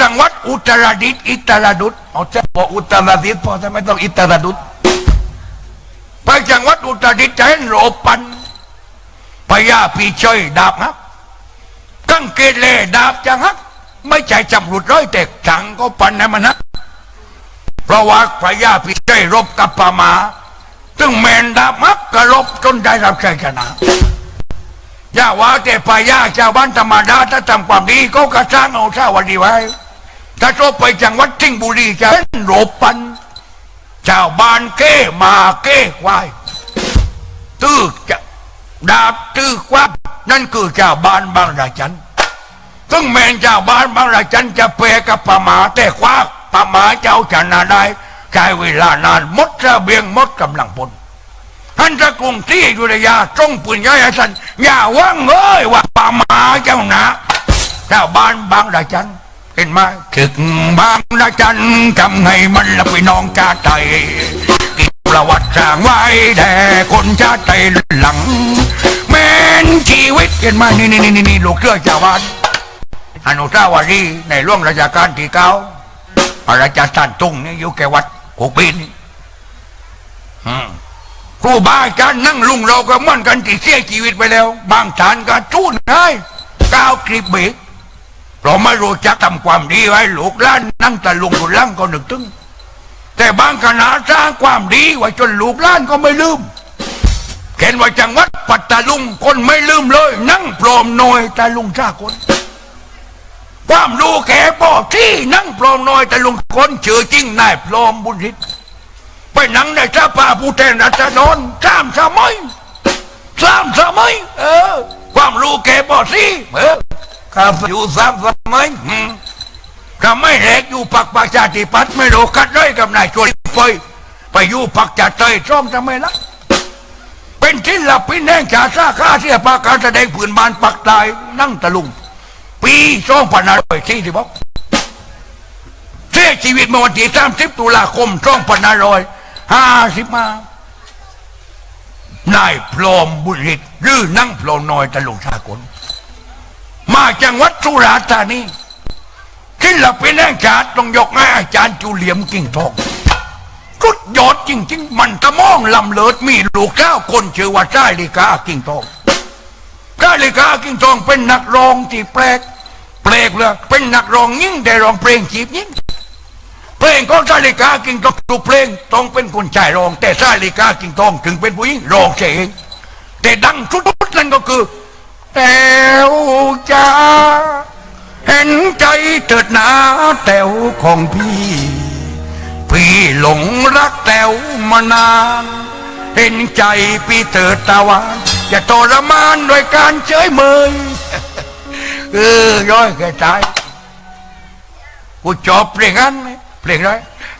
จังหวัดอุตรดิตถ์อิตรดุษเอาจะบอกอุตรดิตถ์พอจะไม่ต้องอิตรดุษไปจังหวัดอุตรดิตถ์จะเห็นโรปันพญาปีเชยดาบฮักกังเกเลดาบจังฮักไม่ใช่จำรุดร้อยแต่จังก็ปันให้มันฮักเพราะว่าพญาปีเชยรบกับปามาตึงแมนดาบฮักก็รบจนได้รับชัยชนะอย่าว่าแต่พญาชาวบ้านธรรมดาถ้าทำความดีก็กระสร้างเอาชาวัดีไว้ ถ้าโจบไปจังหวัดสิงห์บุรีจะเป็นโรปันชาวบ้านเก้มาเก้ควายตื้อจะดาบตื้อควับนั่นคือชาวบ้านบางราชันซึ่งแมนชาวบ้านบางราชันจะเปรกับปามาแต่ควักปามาเจ้าชนะได้ใช้เวลานานมดระเบียงมดกำลังพลท่านจะกรุงที่ยุธยาจงปืนย้ายให้ท่นอย่าว่างเอ้ยว่าป่าหมาเจ้านะชาวบ้านบางระจัน นไหมถึงบางระจันทำให้มันละไปน้องชาติไทยกินประวัติสร้างไว้แด่คนชาติไทยหลังแม้นชีวิตเห็นไหมนี่นี่นี่นี่ลูกเรือชาวบ้านอนุสาวรีย์ในร่วงราชการที่เก้าพระราชาทานตุ้งนี่อยู่แก่วัดกุกบินอืมครูบาอาจารย์นั่งลุงเราก็มั่นกันที่เสียชีวิตไปแล้ว บางฐานก็จู้นให้ก้าวกริบเบรก เราไม่รู้จักทำความดีไว้ลูกล้านนั่งตะลุงอยู่ล่างก็นึกถึง แต่บางคณะสร้างความดีไว้จนลูกล้านก็ไม่ลืมเห็นว่าจังหวัดปัตตาลุงคนไม่ลืมเลย นั่งปลอมหน่อยตาลุงชาคน ความรู้แก่ปอที่นั่งปลอมหน่อยตาลุงคนเชื่อจริงนายปลอมบุญฤทธิ์ไปนั่งในชาป่าผู้แทนรัชนนสามสมัยสามสมัยเออ ความรู้แก่บอสิเออ ข้าอยู่สามสมัยอืมข้าไม่แหลกอยู่ปักประชาธิปัตย์ไม่รู้กัดเลยกับนายชวนไปไปอยู่ปักจัดใจช่องทำไมล่ะเป็นศิลปินแห่งชาติสาขาเสียปาการแสดงผืนบานปักตายนั่งตะลุง ปีสองพันห้าร้อยสี่สิบหกเสียชีวิตเมื่อวันที่30ตุลาคม2555นายพรหมบุริตหรือนั่งพรหมน้อยตะลุงสากล มาจังหวัดสุราษฎร์ธานีศิลปินแห่งชาติต้องยกให้อาจารย์จูเหลียมกิ่งทองสุดยอดจริงๆ มันตะมองลำเลิศมีลูกเจ้าคนชื่อว่าชายลิกากิ่งทองชายลิกากิ่งทองเป็นนักร้องที่แปลกแปลกเลยเป็นนักร้องยิ่งแต่ร้องเพลงจีบยิ่งเพลงของซาลิกากิ่งทองทุกเพลงต้องเป็นคนชายร้อง แต่ซาลิกากิ่งทองถึงเป็นผู้หญิงร้องเองแต่ดังสุดๆนั่นก็คือ แต่ จ้าเห็นใจเถิดหนาแต๋วของพี่ พี่หลงรักแต๋วมานาน เห็นใจพี่เถิดตาหวานอย่าทรมานโดวยการเฉยเมยเออย่อยแก่ใจกูจบเพลงนั้นไหมเพลงไร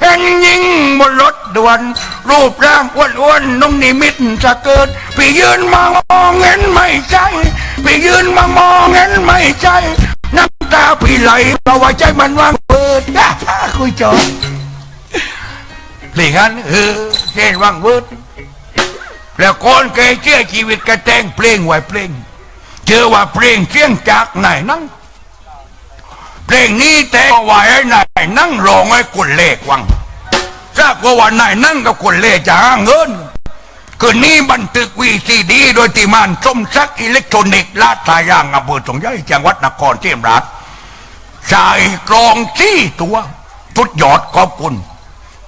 เห็นยิงบนรถด่วน รูปร่างอ้วนๆนุ่มนิมิตสะเกิดพี่ยืนมามองเห็นไม่ใช่พี่ยืนมามองเห็นไม่ใช่น้ำตาพี่ไหลเพราะว่าใจมันว่างเปิดคุยจอบเพลงนั้นเออเช่นว่างเวิร์ดแล้วคนแกเชื่อชีวิตกระแต่งเพลงไหวเพลงเจอว่าเพลงเสียงจากไหนนั่ง เพลงนี้แต่งไว้ให้นายนั่งร้องให้คนเล่วังถ้าก็ว่านายนั่งกับคนเล่จะหาเงินคืนนี้บันทึกวีซีดีโดยทีมงานสมศักอิเล็กทรอนิกส์ลาดทายางอำเภอสงย้อยจังหวัดนครเชียมราชชายกรองที่ตัวทุดยอดขอบคุณ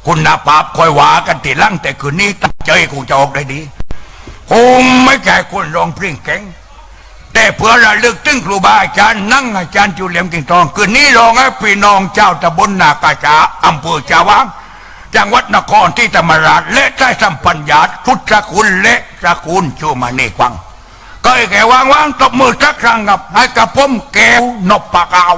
คุณภาพคอยว่ากันทีลังแต่คืนนี้ตั้งใจกูจะออกได้ดีคงไม่แก่คนร้องเพลงเก่ง แต่เพื่อระลึกถึงครูบาอาจารย์นั่งอาจารย์จุเหลี่ยมกิ่งทองคืนนี้รองให้พี่น้องเจ้าตำบลนากาจาอำเภอจาวางจังหวัดนครที่ธรรมราชและใต้สัมพันญาติพุทธคุณและสกุลชูมาเนกวังก็ไอ้แกวางวางตบมือสักครั้งกับให้กับผมแก้วนบปากาว